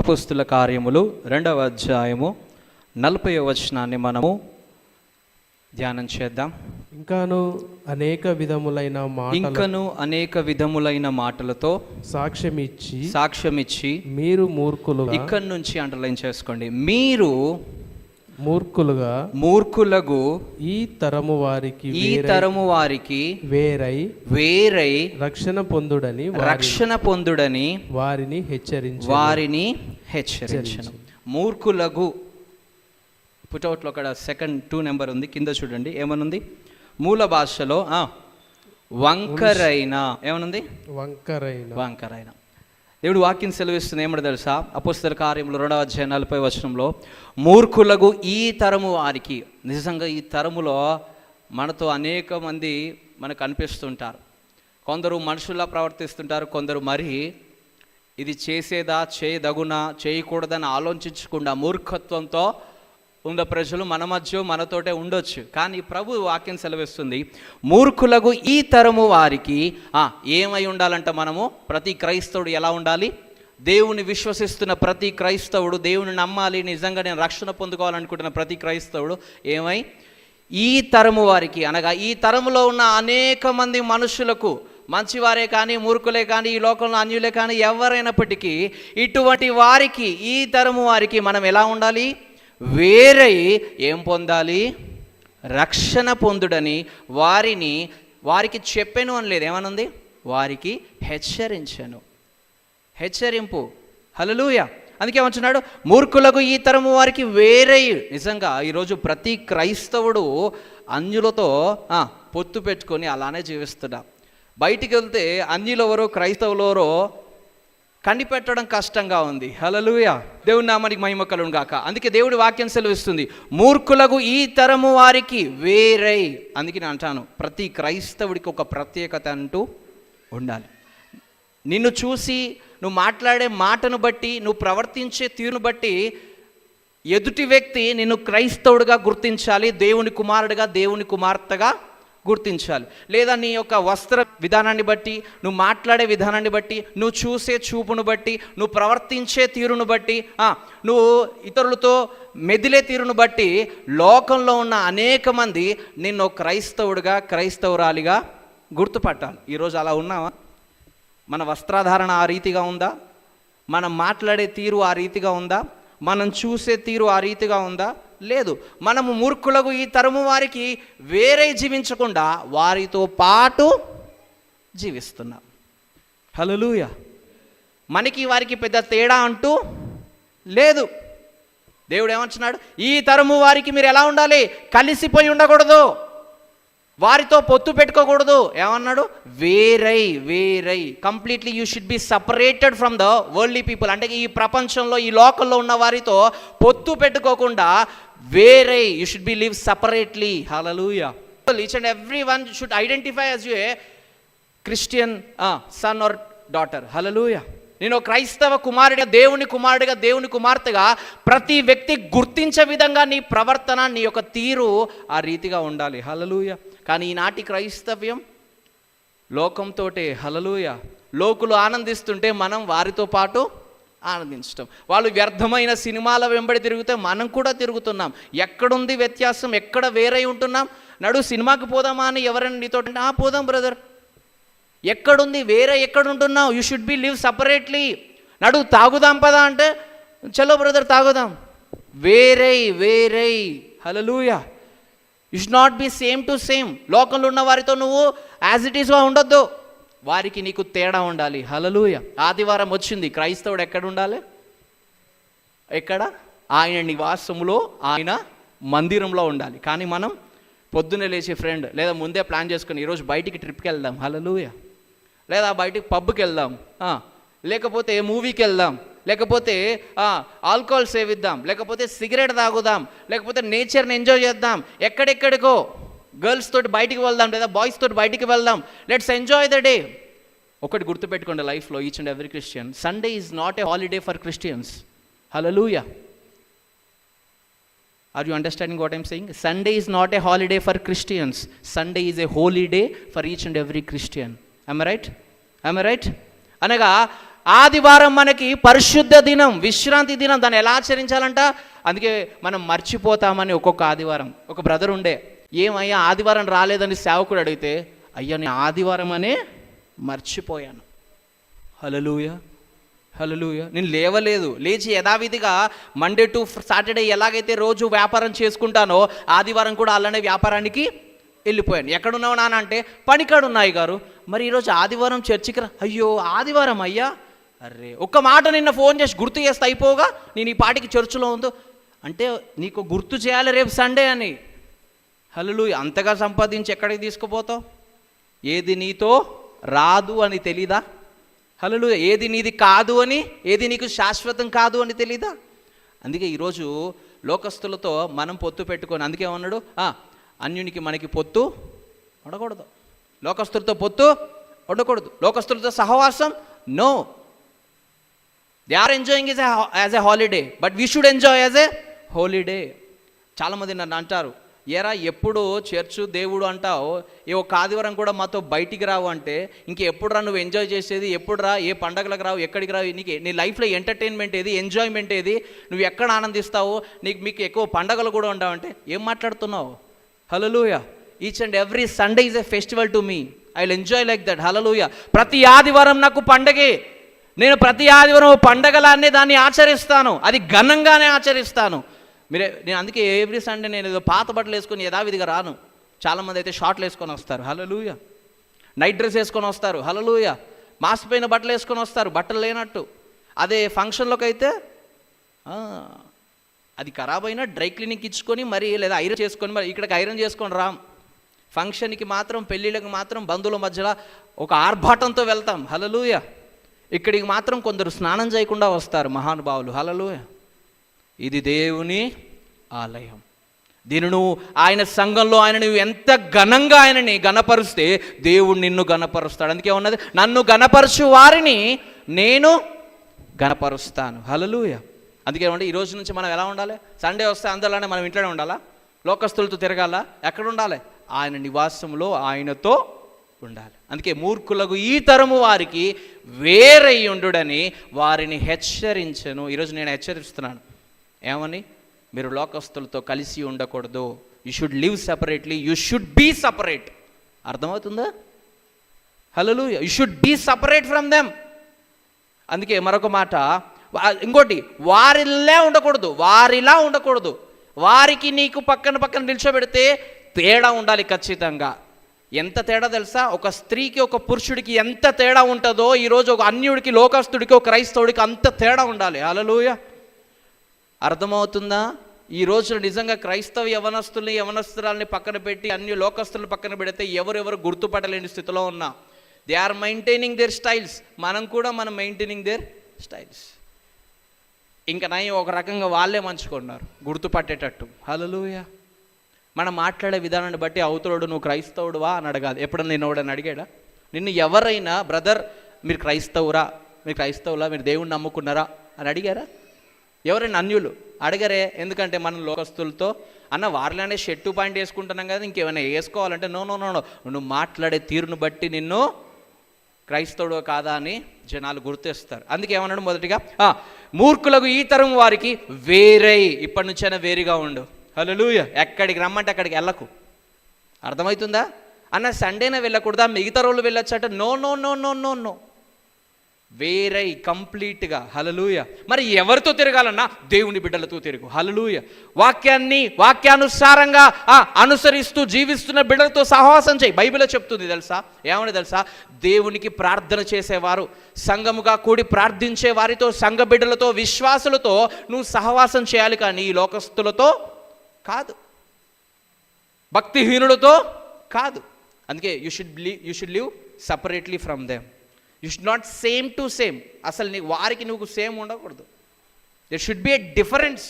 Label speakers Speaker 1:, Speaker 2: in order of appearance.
Speaker 1: అపుస్తుల కార్యములు రెండవ అధ్యాయము నలభై వచనాన్ని మనము ధ్యానం చేద్దాం.
Speaker 2: ఇంకాను అనేక విధములైన
Speaker 1: ఇంకను అనేక విధములైన మాటలతో
Speaker 2: సాక్ష్యం ఇచ్చి
Speaker 1: సాక్ష్యమిచ్చి
Speaker 2: మీరు మూర్ఖులుగా
Speaker 1: ఇక్కడి నుంచి అండర్లైన్ చేసుకోండి. మీరు
Speaker 2: మూర్ఖులుగా
Speaker 1: మూర్ఖులకు
Speaker 2: ఈ తరము వారికి
Speaker 1: ఈ తరము వారికి
Speaker 2: వేరై
Speaker 1: వేరై
Speaker 2: రక్షణ పొందుడని
Speaker 1: రక్షణ పొందుడని
Speaker 2: వారిని హెచ్చరించి
Speaker 1: వారిని హెచ్చరించను. మూర్ఖులకు పుటౌట్లో అక్కడ సెకండ్ టూ నెంబర్ ఉంది. కింద చూడండి. ఏమనుంది? మూల భాషలో ఆ, వంకరైన. ఏమనుంది?
Speaker 2: వంకరైన.
Speaker 1: వంకరైన. దేవుడు వాక్యం సెలవిస్తుంది ఏమో తెలుసా? అపుస్తల కార్యములు రెండవ అధ్యాయం నలభై వచనంలో మూర్ఖులకు ఈ తరము వారికి. నిజంగా ఈ తరములో మనతో అనేక మంది మనకు అనిపిస్తుంటారు. కొందరు మనుషుల్లా ప్రవర్తిస్తుంటారు కొందరు మరి ఇది చేసేదా చేయదగునా చేయకూడదని ఆలోచించకుండా మూర్ఖత్వంతో ఉన్న ప్రజలు మన మధ్య మనతోటే ఉండొచ్చు. కానీ ప్రభు వాక్యం సెలవిస్తుంది మూర్ఖులకు ఈ తరము వారికి ఏమై ఉండాలంట మనము? ప్రతి క్రైస్తవుడు ఎలా ఉండాలి? దేవుని విశ్వసిస్తున్న ప్రతి క్రైస్తవుడు దేవుని నమ్మాలి నిజంగా నేను రక్షణ పొందుకోవాలనుకుంటున్న ప్రతి క్రైస్తవుడు ఏమై? ఈ తరము వారికి అనగా ఈ తరములో ఉన్న అనేక మంది మనుషులకు మంచివారే కానీ మూర్ఖులే కానీ ఈ లోకంలో అన్యులే కానీ ఎవరైనప్పటికీ ఇటువంటి వారికి ఈ తరము వారికి మనం ఎలా ఉండాలి? వేరై ఏం పొందాలి? రక్షణ పొందుడని వారిని వారికి చెప్పాను అని లేదు ఏమనుంది? వారికి హెచ్చరించను. హెచ్చరింపు. హలలుయ అందుకే ఏమంటున్నాడు? మూర్ఖులకు ఈ తరము వారికి వేరే. నిజంగా ఈరోజు ప్రతి క్రైస్తవుడు అన్యులతో పొత్తు పెట్టుకొని అలానే జీవిస్తున్నా. బయటికి వెళ్తే అన్యులెవరో క్రైస్తవులెవరో కనిపెట్టడం కష్టంగా ఉంది. హలలుయ దేవుని నామానికి మహిమ కలుగును గాక. అందుకే దేవుడి వాక్యం సెలవిస్తుంది. మూర్ఖులకు ఈ తరము వారికి వేరై. అందుకే నేను అంటాను ప్రతి క్రైస్తవుడికి ఒక ప్రత్యేకత అంటూ ఉండాలి. నిన్ను చూసి నువ్వు మాట్లాడే మాటను బట్టి నువ్వు ప్రవర్తించే తీరును బట్టి ఎదుటి వ్యక్తి నిన్ను క్రైస్తవుడిగా గుర్తించాలి దేవుని కుమారుడిగా దేవుని కుమార్తెగా గుర్తించాలి. లేదా నీ యొక్క వస్త్ర విధానాన్ని బట్టి నువ్వు మాట్లాడే విధానాన్ని బట్టి నువ్వు చూసే చూపును బట్టి నువ్వు ప్రవర్తించే తీరును బట్టి నువ్వు ఇతరులతో మెదిలే తీరును బట్టి లోకంలో ఉన్న అనేక మంది నిన్ను క్రైస్తవుడిగా క్రైస్తవురాలిగా గుర్తుపట్టాలి. ఈరోజు అలా ఉన్నావా? మన వస్త్రధారణ ఆ రీతిగా ఉందా? మనం మాట్లాడే తీరు ఆ రీతిగా ఉందా? మనం చూసే తీరు ఆ రీతిగా ఉందా? లేదు. మనము మూర్ఖులకు ఈ తరము వారికి వేరే జీవించకుండా వారితో పాటు జీవిస్తున్నాం. హలలుయ మనకి వారికి పెద్ద తేడా అంటూ లేదు. దేవుడు ఏమంటున్నాడు ఈ తరము వారికి మీరు ఎలా ఉండాలి? కలిసిపోయి ఉండకూడదు. వారితో పొత్తు పెట్టుకోకూడదు. ఏమన్నాడు? వేరై వేరై. Completely you should be separated from the worldly people అంటే ఈ ప్రపంచంలో ఈ లోకల్లో ఉన్న వారితో పొత్తు పెట్టుకోకుండా వేరై you should be live separately hallelujah each and every one should identify as you a Christian son or daughter hallelujah నేను క్రైస్తవ కుమారుడిగా దేవుని కుమారుడిగా దేవుని కుమార్తెగా ప్రతి వ్యక్తి గుర్తించే విధంగా నీ ప్రవర్తన నీ యొక్క తీరు ఆ రీతిగా ఉండాలి. హలలుయ కానీ ఈనాటి క్రైస్తవ్యం లోకంతోటే. హలలుయ లోకులు ఆనందిస్తుంటే మనం వారితో పాటు ఆనందించటం. వాళ్ళు వ్యర్థమైన సినిమాల వెంబడి తిరిగితే మనం కూడా తిరుగుతున్నాం. ఎక్కడుంది వ్యత్యాసం? ఎక్కడ వేరై ఉంటున్నాం? నడు సినిమాకి పోదామా అని ఎవరైనా నీతో "ఆ, పోదాం బ్రదర్ ఎక్కడుంది? వేరే ఎక్కడ ఉంటున్నావు you should be live separately నడు తాగుదాం పదా అంటే చలో బ్రదర్ తాగుదాం. వేరే వేరే. Hallelujah you should not be same to same లోకంలో ఉన్న వారితో నువ్వు యాజ్ ఇట్ ఈస్గా ఉండొద్దు. వారికి నీకు తేడా ఉండాలి. హలలుయ ఆదివారం వచ్చింది. క్రైస్తవుడు ఎక్కడ ఉండాలి? ఎక్కడ? ఆయన నివాసంలో ఆయన మందిరంలో ఉండాలి. కానీ మనం పొద్దున్నే లేచి ఫ్రెండ్ లేదా ముందే ప్లాన్ చేసుకుని ఈరోజు బయటికి ట్రిప్కి వెళ్దాం. హలలుయ లేదా బయటికి పబ్కి వెళ్దాం. లేకపోతే మూవీకి వెళ్దాం. లేకపోతే ఆల్కహాల్ సేవిద్దాం. లేకపోతే సిగరెట్ తాగుదాం. లేకపోతే నేచర్ని ఎంజాయ్ చేద్దాం. ఎక్కడెక్కడికో. గర్ల్స్ తోటి బయటికి వెళ్దాం లేదా బాయ్స్ తోటి బయటికి వెళ్దాం. లెట్స్ ఎంజాయ్ ద డే ఒకటి గుర్తుపెట్టుకోండి లైఫ్లో each and every Christian Sunday is not a holiday for Christians hallelujah are you understanding what I'm saying Sunday is not a holiday for Christians Sunday is a holy day for each and every Christian I'm right I'm right అనగా ఆదివారం మనకి పరిశుద్ధ దినం విశ్రాంతి దినం దాన్ని ఎలా ఆచరించాలంట? అందుకే మనం మర్చిపోతామని ఒక్కొక్క ఆదివారం. ఒక బ్రదర్ ఉండే ఏమయ్యా ఆదివారం రాలేదని సేవకుడు అడిగితే అయ్యా నేను ఆదివారం అనే మర్చిపోయాను. హలలుయ హలలుయ నేను లేవలేదు. లేచి యథావిధిగా మండే టు సాటర్డే ఎలాగైతే రోజు వ్యాపారం చేసుకుంటానో ఆదివారం కూడా అలానే వ్యాపారానికి వెళ్ళిపోయాను. ఎక్కడున్నావు నాన్న అంటే పనికాడున్నాయి గారు. మరి ఈరోజు ఆదివారం చర్చికి రా. అయ్యో ఆదివారం అయ్యా. అరే ఒక్క మాట నిన్న ఫోన్ చేసి గుర్తు చేస్తే అయిపోగా నేను ఈ పాటికి చర్చిలో ఉందో? అంటే నీకు గుర్తు చేయాలి రేపు సండే అని. హలలు అంతగా సంపాదించి ఎక్కడికి తీసుకుపోతావు? ఏది నీతో? రాదు అని తెలీదా? హలో ఏది నీది కాదు అని ఏది నీకు శాశ్వతం కాదు అని తెలీదా? అందుకే ఈరోజు లోకస్తులతో మనం పొత్తు పెట్టుకొని అందుకే ఉన్నాడు అన్యునికి మనకి పొత్తు ఉండకూడదు. లోకస్తులతో పొత్తు ఉండకూడదు. లోకస్తులతో సహవాసం? No they are enjoying is as a holiday but we should enjoy as a holiday చాలామంది నన్ను అంటారు ఏరా ఎప్పుడు చర్చు దేవుడు అంటావు ఏ ఒక ఆదివారం కూడా మాతో బయటికి రావు అంటే ఇంకెప్పుడు రా నువ్వు ఎంజాయ్ చేసేది ఎప్పుడు రా ఏ పండగలకు రావు ఎక్కడికి రావు నీకు నీ లైఫ్లో ఎంటర్టైన్మెంట్ ఏది ఎంజాయ్మెంట్ ఏది నువ్వు ఎక్కడ ఆనందిస్తావు నీకు మీకు ఎక్కువ పండగలు కూడా ఉండవంటే ఏం మాట్లాడుతున్నావు? Hallelujah each and every Sunday is a festival to me I will enjoy like that hallelujah ప్రతి ఆదివారం నాకు పండగే. నేను ప్రతి ఆదివారం పండగలన్నీ పండగలానే దాన్ని ఆచరిస్తాను. అది ఘనంగానే ఆచరిస్తాను. మీరే నేను అందుకే ఎవ్రీ సండే నేను ఏదో పాత బట్టలు వేసుకొని యథావిధిగా రాను. చాలామంది అయితే షార్ట్లు వేసుకొని వస్తారు. హలలుయ నైట్ డ్రెస్ వేసుకొని వస్తారు. హలలుయ మాసిపోయిన బట్టలు వేసుకొని వస్తారు. బట్టలు లేనట్టు. అదే ఫంక్షన్లోకి అయితే అది ఖరాబ్ అయినా డ్రై క్లీనింగ్ ఇచ్చుకొని మరి లేదా ఐరన్ చేసుకొని మరి ఇక్కడికి ఐరన్ చేసుకొని రాం. ఫంక్షన్కి మాత్రం పెళ్ళిళ్ళకి మాత్రం బంధువుల మధ్యలో ఒక ఆర్భాటంతో వెళ్తాం. హలలుయ ఇక్కడికి మాత్రం కొందరు స్నానం చేయకుండా వస్తారు మహానుభావులు. హలలుయ ఇది దేవుని ఆలయం. దీని నువ్వు ఆయన సంఘంలో ఆయన నువ్వు ఎంత ఘనంగా ఆయనని గణపరుస్తే దేవుడు నిన్ను గణపరుస్తాడు అందుకే ఉన్నది నన్ను గణపరచు వారిని నేను గణపరుస్తాను హలలుయ అందుకే ఏమంటే ఈ రోజు నుంచి మనం ఎలా ఉండాలి? సండే వస్తే అందరిలోనే మనం ఇంట్లోనే ఉండాలా? లోకస్తులతో తిరగాల? ఎక్కడ ఉండాలి? ఆయన నివాసంలో ఆయనతో ఉండాలి. అందుకే మూర్ఖులకు ఈ తరము వారికి వేరై ఉండుడని వారిని హెచ్చరించను. ఈరోజు నేను హెచ్చరిస్తున్నాను. ఏమని? మీరు లోకస్తులతో కలిసి ఉండకూడదు. You should live separately you should be separate అర్థమవుతుందా? Hello you should be separate from them అందుకే మరొక మాట. ఇంకోటి వారిలా ఉండకూడదు. వారిలా ఉండకూడదు. వారికి నీకు పక్కన పక్కన నిల్చోబెడితే తేడా ఉండాలి ఖచ్చితంగా. ఎంత తేడా తెలుసా? ఒక స్త్రీకి ఒక పురుషుడికి ఎంత తేడా ఉంటుందో ఈరోజు ఒక అన్యుడికి లోకస్తుడికి ఒక క్రైస్తవుడికి అంత తేడా ఉండాలి. అలలుయ అర్థమవుతుందా? ఈ రోజున నిజంగా క్రైస్తవ యవనస్తుల్ని యవనస్తురాల్ని పక్కన పెట్టి అన్ని లోకస్తులను పక్కన పెడితే ఎవరెవరు గుర్తుపట్టలేని స్థితిలో ఉన్నా. They are maintaining their styles మనం కూడా మనం మెయింటైనింగ్ దేర్ స్టైల్స్ ఇంకా నయం ఒక రకంగా వాళ్ళే మంచుకున్నారు గుర్తుపట్టేటట్టు. హలలుయ మనం మాట్లాడే విధానాన్ని బట్టి అవతలోడు నువ్వు క్రైస్తవుడువా అని అడగాలి. ఎప్పుడన్నా నేను ఎవడని అడిగాడా? నిన్ను ఎవరైనా బ్రదర్ మీరు క్రైస్తవురా? మీరు క్రైస్తవులా? మీరు దేవుణ్ణి నమ్ముకున్నారా? అని అడిగారా? ఎవరైనా అన్యులు అడగరే ఎందుకంటే మనం లోకస్తులతో అన్న వారిలోనే షర్టు పాయింట్ వేసుకుంటున్నాం కదా ఇంకేమైనా వేసుకోవాలంటే నో నో నో నో నువ్వు మాట్లాడే తీరును బట్టి నిన్ను క్రైస్తవుడు కాదా అని జనాలు గుర్తిస్తారు. అందుకే ఏమన్నాడు మొదటిగా? "ఆ, మూర్ఖులకు ఈ తరం వారికి వేరై ఇప్పటి నుంచైనా వేరుగా ఉండు. హల్లెలూయా. ఎక్కడికి రమ్మంటే అక్కడికి వెళ్ళకు. అర్థమవుతుందా? అన్న సండేనే వెళ్ళకూడదా? మిగతా రోజులు వెళ్ళొచ్చట. No no no no no no. వేరై కంప్లీట్గా హలలుయ మరి ఎవరితో తిరగాలన్నా? దేవుని బిడ్డలతో తిరుగు. హలలుయ వాక్యాన్ని వాక్యానుసారంగా ఆ, అనుసరిస్తూ జీవిస్తున్న బిడ్డలతో సహవాసం చేయి. బైబిల్లో చెప్తుంది తెలుసా? ఏమని తెలుసా? దేవునికి ప్రార్థన చేసేవారు సంఘముగా కూడి ప్రార్థించే వారితో సంఘ బిడ్డలతో విశ్వాసులతో నువ్వు సహవాసం చేయాలి కానీ ఈ లోకస్తులతో కాదు. భక్తిహీనులతో కాదు. అందుకే you should live you should live separately from them. You should not same to same అసలు నీ వారికి నువ్వు సేమ్ ఉండకూడదు. There should be a difference